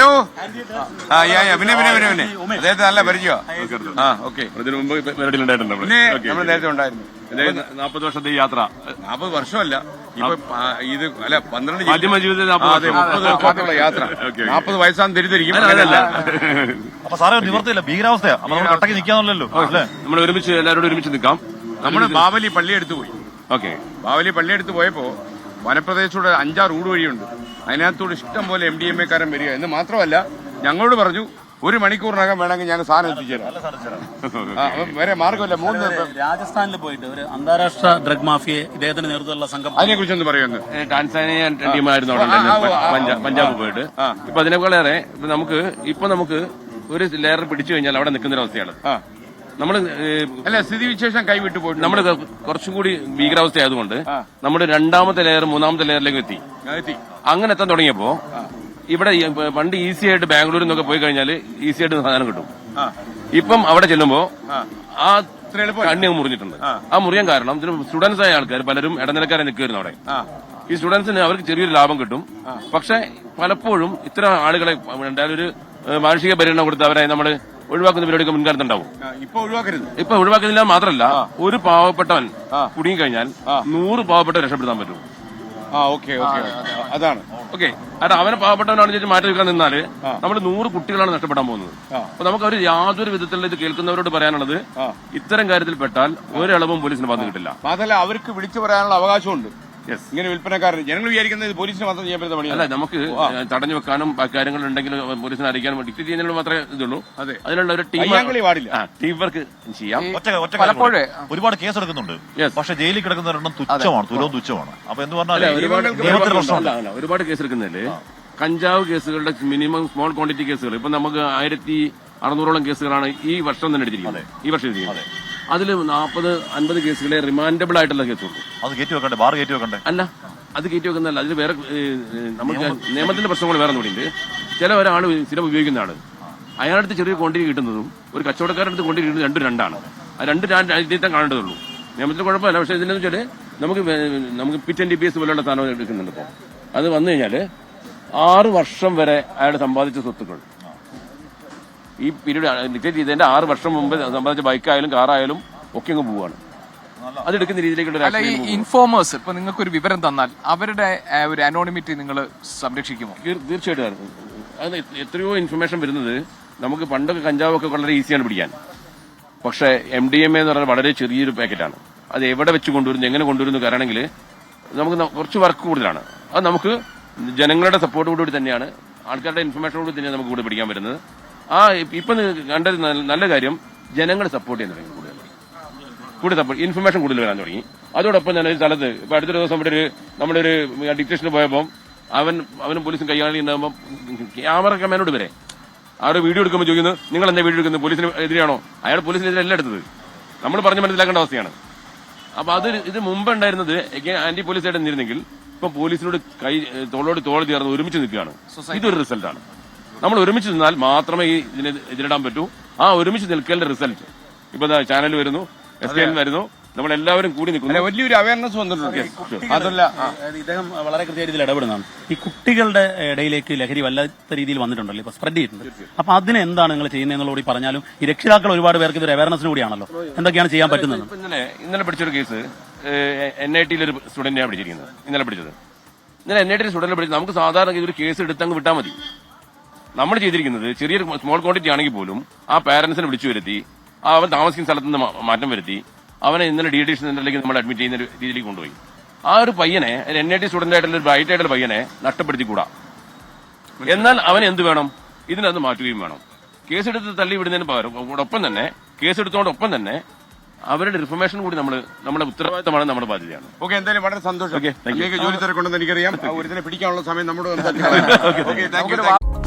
Hello? ആ യാ യാ പിന്നെ പിന്നെ പിന്നെ പിന്നെ. അദ്ദേഹത്തെ നല്ല പരിചയമാ. ആ ഓക്കെ. മുമ്പ് നമ്മൾ. പിന്നെ ഓക്കേ, നമ്മൾ. നേരത്തെ ഉണ്ടായിരുന്നു. ഇത് നാപ്പത് വർഷത്തെ ഈ യാത്ര. നാൽപ്പത് വർഷമല്ല. ഇപ്പൊ ആ, ഇത് അല്ല പന്ത്രണ്ട് ജില്ല- മാധ്യമ ജീവിതത്തിൽ ആ, നാപ്പത് അതെ വർഷം. മുപ്പത് വർഷത്തുള്ള യാത്ര. Okay, okay. നാൽപ്പത് വയസ്സാന്ന് തിരിച്ചിരിക്കും. അപ്പൊ സാറേ ഒരു നിവർത്തിയില്ല. ഭീകരാവസ്ഥയാ. അപ്പൊ നമ്മൾ കട്ടക്ക് അല്ലേ? നമ്മൾ ഒരുമിച്ച് എല്ലാവരോടും ഒരുമിച്ച് നിൽക്കാം. നമ്മൾ ബാവലി പള്ളിയെടുത്ത് പോയി. ഓക്കെ. ബാവലി പള്ളിയെടുത്ത് പോയപ്പോ വനപ്രദേശത്തൂടെ അഞ്ചാറ് റൂഡ് വഴിയുണ്ട്. അതിനകത്തൂടെ ഇഷ്ടം പോലെ എം ഡി എം എക്കാരൻ വരിക. എന്ന് മാത്രമല്ല ഞങ്ങളോട് പറഞ്ഞു ഒരു മണിക്കൂറിനകം വേണമെങ്കിൽ ഞാൻ സാധനം എത്തിച്ചേരാം. വരെ മാർഗമില്ല മൂന്ന് രാജസ്ഥാനിൽ പോയിട്ട് ഒരു അന്താരാഷ്ട്ര ഡ്രഗ് മാഫിയെ ഇദ്ദേഹത്തിന്റെ നേതൃത്വമുള്ള സംഘം അതിനെ കുറിച്ച് ഒന്ന് പറയുന്നു ടാൻസാനിയ ടീമായിരുന്നു പഞ്ചാബ് പോയിട്ട്. ഇപ്പൊ അതിനേക്കാളേറെ ഇപ്പൊ നമുക്ക് ഇപ്പൊ നമുക്ക് ഒരു ലെയർ പിടിച്ചു കഴിഞ്ഞാൽ അവിടെ നിൽക്കുന്ന ഒരു അവസ്ഥയാണ് ആ. നമ്മൾ അല്ല സ്ഥിതിവിശേഷം കൈവിട്ടു പോയി നമ്മൾ കുറച്ചും കൂടി ഭീകരാവസ്ഥ ആയതുകൊണ്ട്. നമ്മുടെ രണ്ടാമത്തെ ലെയർ മൂന്നാമത്തെ ലെയറിലേക്ക് എത്തി. അങ്ങനെ എത്താൻ തുടങ്ങിയപ്പോ ഇവിടെ പണ്ട് ഈസി ആയിട്ട് ബാംഗ്ലൂരിൽ നിന്നൊക്കെ പോയി കഴിഞ്ഞാൽ ഈസി ആയിട്ട് സാധനം കിട്ടും. ഇപ്പം അവിടെ ചെല്ലുമ്പോ ആ. കണ്ണി മുറിഞ്ഞിട്ടുണ്ട്. ആ. മുറിയാൻ കാരണം ഇതിന് സ്റ്റുഡൻസ് ആയ ആൾക്കാർ പലരും ഇടനിലക്കാരെ നിൽക്കുമായിരുന്നു അവിടെ. ഈ സ്റ്റുഡൻസിന് അവർക്ക് ചെറിയൊരു ലാഭം കിട്ടും. പക്ഷെ പലപ്പോഴും ഇത്തരം ആളുകളെ എന്തായാലും ഒരു മാനുഷിക പരിഗണന കൊടുത്ത് അവരെ നമ്മൾ ഒഴിവാക്കുന്ന പരിപാടിക്ക് മുൻകാലത്ത് ഉണ്ടാവും ഇപ്പൊ ഒഴിവാക്കരുത്. ഇപ്പൊ ഒഴിവാക്കുന്നില്ല മാത്രല്ല ഒരു പാവപ്പെട്ടവൻ ആ. കുടുങ്ങി കഴിഞ്ഞാൽ നൂറ് പാവപ്പെട്ട രക്ഷപ്പെടുത്താൻ പറ്റും. ആ ഓക്കെ ഓക്കെ അതാണ്. ഓക്കെ. അത് അവനെ പാവപ്പെട്ടവനാണെന്ന് ചോദിച്ച് മാറ്റി വെക്കാൻ നിന്നാൽ നമ്മൾ നൂറ് കുട്ടികളാണ് നഷ്ടപ്പെടാൻ പോകുന്നത്. അപ്പൊ നമുക്ക് അവർ യാതൊരു വിധത്തിലുള്ള ഇത് കേൾക്കുന്നവരോട് പറയാനുള്ളത് ഇത്തരം കാര്യത്തിൽ പെട്ടാൽ ഒരളവും പോലീസിന് ബാധ കിട്ടില്ല. മാത്രമല്ല അവർക്ക് വിളിച്ചു പറയാനുള്ള അവകാശമുണ്ട്. ഇങ്ങനെ വിൽപ്പനക്കാരൻ ജനങ്ങൾ വിചാരിക്കുന്നത് ഇത് പോലീസിന് മാത്രം ചെയ്യാൻ പറ്റുന്ന അല്ല പണിയാണ് നമുക്ക് തടഞ്ഞു വെക്കാനും കാര്യങ്ങൾ ഉണ്ടെങ്കിൽ പോലീസിനെ അറിയിക്കാനും ഡിക്റ്റ് ചെയ്യുന്നതിനുള്ള മാത്രമേ ഇതുള്ളൂ. അതെ. അതിനുള്ള ഒരു ടീം പാടില്ല. ടീം വർക്ക് ചെയ്യാം. ഒറ്റ ഒറ്റ പലപ്പോഴേ- ഒരുപാട് കേസ് എടുക്കുന്നുണ്ട്. പക്ഷെ ജയിലിൽ കിടക്കുന്നവരെണ്ണം തുച്ഛമാണ് തുലവും തുച്ഛമാണ്. അപ്പൊ എന്ന് അല്ല, പറഞ്ഞാൽ അല്ല, അല്ല, ഒരുപാട് കേസ് എടുക്കുന്നതിൽ കഞ്ചാവ് കേസുകളുടെ മിനിമം സ്മോൾ ക്വാണ്ടിറ്റി കേസുകൾ. ഇപ്പൊ നമുക്ക് ആയിരത്തി അറുന്നൂറോളം കേസുകളാണ് ഈ വർഷം തന്നെ എടുത്തിരിക്കുന്നത്. ഈ വർഷം എടുത്തിരിക്കുന്നത്. അതിൽ നാൽപ്പത് അൻപത് കേസുകളെ റിമാൻഡബിൾ ആയിട്ടുള്ള കേസുള്ളൂ അത് കയറ്റി വെക്കണ്ടേ? ബാർ കയറ്റി വെക്കണ്ടേ? അല്ല അത് കയറ്റി വെക്കുന്നതല്ല. അതിൽ വേറെ നമുക്ക് നിയമത്തിന്റെ പ്രശ്നങ്ങൾ വേറെ കൂടിയുണ്ട്. ചില ഒരാൾ സ്ഥിരം ഉപയോഗിക്കുന്ന ആൾ. അയാളടുത്ത് ചെറിയ ക്വാണ്ടിറ്റി കിട്ടുന്നതും ഒരു കച്ചവടക്കാരുടെ അടുത്ത് ക്വാണ്ടിറ്റി കിട്ടുന്നത് രണ്ടും രണ്ടാണ്. ആ രണ്ട് രാജ്യത്തെ കാണേണ്ടതുള്ളൂ. നിയമത്തിൽ കുഴപ്പമില്ല. പക്ഷേ ഇതിനെന്ന് വെച്ചാൽ നമുക്ക് നമുക്ക് pit and D P S പോലുള്ള സ്ഥാനം എടുക്കുന്നുണ്ട് ഇപ്പോൾ അത് വന്നു കഴിഞ്ഞാൽ ആറ് വർഷം വരെ അയാൾ സമ്പാദിച്ച സ്വത്തുക്കൾ. ഈ പീരീഡ് ഡിക്റ്റേറ്റ് ചെയ്തതിന്റെ ആറ് വർഷം മുമ്പ് സംബന്ധിച്ച ബൈക്കായാലും കാറായാലും ഒക്കെ അങ്ങ് പോവാണ്. അതെടുക്കുന്ന രീതിയിലേക്കുള്ള ഈ. ഇൻഫോമേഴ്സ് ഇപ്പൊ നിങ്ങൾക്ക് ഒരു വിവരം തന്നാൽ അവരുടെ ഒരു അനോണിമിറ്റി നിങ്ങൾ സംരക്ഷിക്കുമോ? തീർ- തീർച്ചയായിട്ടും. അത് എത്രയോ ഇൻഫർമേഷൻ വരുന്നത് നമുക്ക് പണ്ടൊക്കെ കഞ്ചാവൊക്കെ വളരെ ഈസിയാണ് പിടിക്കാൻ. പക്ഷേ എം ഡി എം എന്ന് പറഞ്ഞാൽ വളരെ ചെറിയൊരു പാക്കറ്റാണ് അത് എവിടെ വെച്ച് കൊണ്ടുവരുന്നു എങ്ങനെ കൊണ്ടുവരുന്നു കാരണം നമുക്ക് കുറച്ച് വർക്ക് കൂടുതലാണ്. അത് നമുക്ക് ജനങ്ങളുടെ സപ്പോർട്ടോടുകൂടി തന്നെയാണ്. ആൾക്കാരുടെ ഇൻഫർമേഷനോട് തന്നെയാണ് നമുക്ക് കൂടെ പിടിക്കാൻ വരുന്നത് ആ ഇപ്പം കണ്ടത് നല്ല- കാര്യം. ജനങ്ങൾ സപ്പോർട്ട് ചെയ്യുന്ന കൂടുതൽ. കൂടുതൽ സപ്പോർട്ട് ഇൻഫർമേഷൻ കൂടുതൽ വരാൻ തുടങ്ങി. അതോടൊപ്പം തന്നെ ഒരു സ്ഥലത്ത് ഇപ്പൊ അടുത്തൊരു ദിവസം ഇവിടെ ഒരു നമ്മുടെ ഒരു ഡിക്റ്റേഷന് പോയപ്പോൾ അവൻ അവനും പോലീസും കൈകാണി ഉണ്ടാകുമ്പോൾ ക്യാമറ കമാനോട് വരെ. ആരുടെ വീഡിയോ എടുക്കുമ്പോൾ ചോദിക്കുന്നു നിങ്ങൾ എന്താ വീഡിയോ എടുക്കുന്നത്? പോലീസിന് എതിരെയാണോ? അയാൾ പോലീസിനെതിരെ എല്ലാം എടുത്തത്. നമ്മൾ പറഞ്ഞ് മനസ്സിലാക്കേണ്ട അവസ്ഥയാണ്. അപ്പൊ അത് ഇത് മുമ്പ് ഉണ്ടായിരുന്നത് ആന്റി പോലീസ് ആയിട്ട് നിന്നിരുന്നെങ്കിൽ ഇപ്പൊ പോലീസിനോട് കൈ തോളോട് തോൾ ചേർന്ന് ഒരുമിച്ച് നിൽക്കുകയാണ്. ഇതൊരു റിസൾട്ടാണ്. നമ്മൾ ഒരുമിച്ച് നിന്നാൽ മാത്രമേ ഈ ഇതിന് എതിരിടാൻ പറ്റൂ. ആ ഒരുമിച്ച് നിൽക്കലിന്റെ റിസൾട്ട് ഇപ്പൊ ചാനൽ വരുന്നു എസ് കെ വരുന്നു നമ്മൾ എല്ലാവരും കൂടി നിൽക്കുന്നു. വലിയൊരു അവയർനെസ് വന്നിട്ടുണ്ട്. അതല്ല. ഇദ്ദേഹം വളരെ കൃത്യമായിട്ട് ഇതിൽ ഇടപെടുന്നതാണ്. ഈ കുട്ടികളുടെ ഇടയിലേക്ക് ലഹരി വല്ലാത്ത രീതിയിൽ വന്നിട്ടുണ്ടല്ലോ ഇപ്പൊ സ്പ്രെഡ് ചെയ്തിട്ടുണ്ട്. അപ്പൊ അതിന് എന്താണ് നിങ്ങൾ ചെയ്യുന്നതെന്നുള്ളൂടി കൂടി പറഞ്ഞാലും ഈ രക്ഷിതാക്കൾ ഒരുപാട് പേർക്ക് ഇതൊരു അവയർനെസ് കൂടിയാണല്ലോ. എന്തൊക്കെയാണ് ചെയ്യാൻ പറ്റുന്നത്? ഇപ്പൊ ഇന്നലെ ഇന്നലെ പിടിച്ചൊരു കേസ് എൻ ഐ ടിയിൽ ഒരു സ്റ്റുഡന്റിനെ പിടിച്ചിരിക്കുന്നത്. ഇന്നലെ പിടിച്ചത് ഇന്നലെ എൻ ഐ ടി സ്റ്റുഡന്റിനെ പിടിച്ചത് നമുക്ക് സാധാരണ ഒരു കേസ് എടുത്തങ്ങ് വിട്ടാൽ മതി. നമ്മൾ ചെയ്തിരിക്കുന്നത് ചെറിയൊരു സ്മോൾ ക്വാണ്ടിറ്റി ആണെങ്കിൽ പോലും ആ പാരന്റ്സിനെ വിളിച്ചു വരുത്തി ആ അവൻ താമസിക്കുന്ന സ്ഥലത്ത് നിന്ന് മാറ്റം വരുത്തി അവനെ ഇന്നലെ ഡി ഡി സെന്ററിലേക്ക് നമ്മൾ അഡ്മിറ്റ് ചെയ്യുന്ന രീതിയിലേക്ക് കൊണ്ടുപോയി. ആ ഒരു പയ്യനെ എൻ ഐ ടി സ്റ്റുഡന്റ് ആയിട്ടുള്ള ഒരു ബ്രൈറ്റ് ആയിട്ടുള്ള പയ്യനെ നഷ്ടപ്പെടുത്തിക്കൂടാ. എന്നാൽ അവൻ എന്ത് വേണം? ഇതിനകത്ത് മാറ്റുകയും വേണം. കേസെടുത്ത് തള്ളി വിടുന്നതിന് പകരം ഒപ്പം തന്നെ കേസെടുത്തോടൊപ്പം തന്നെ അവരുടെ ഇൻഫർമേഷൻ കൂടി നമ്മൾ നമ്മുടെ ഉത്തരവാദിത്തമാണ് നമ്മുടെ ബാധ്യതയാണ്. ഓക്കെ എന്തായാലും വളരെ സന്തോഷം. ജോലി തിരക്കുണ്ടെന്ന് എനിക്കറിയാം. ഒരു പിടിക്കാനുള്ള സമയം നമ്മുടെ